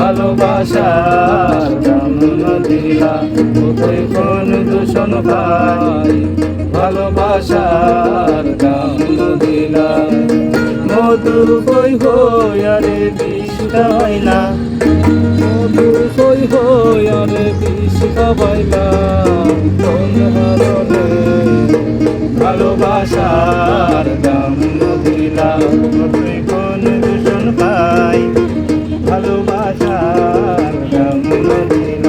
ভালোবাসার দাম দিলা কোথায় কোন দূষণ খাই ভালোবাসার দাম দিলা। মধু কই হই, আরে বিষ খাই না। মধু কই হই, আরে বিষ খাবাইলা কোন হারণে দাম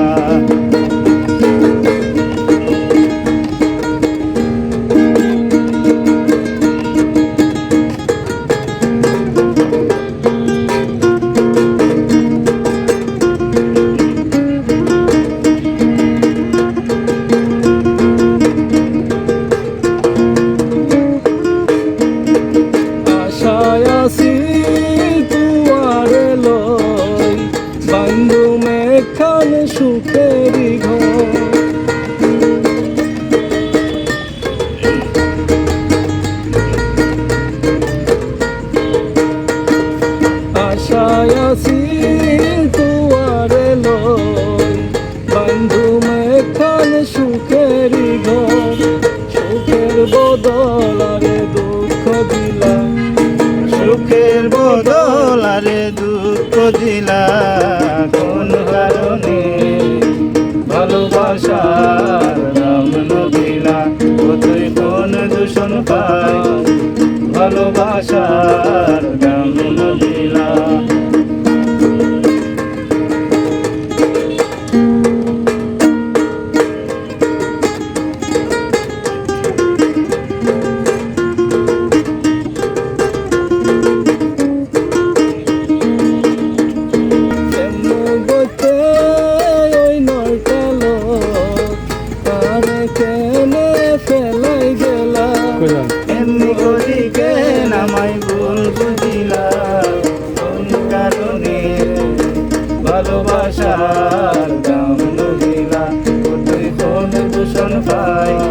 দুঃখ দিলা কোন কারণে? ভালোবাসা নাম নদিলা ও তুই কোন দূষণ পাই ভালোবাসার ভালোবাসার দাম মহিলা কোন দূষণ পায়।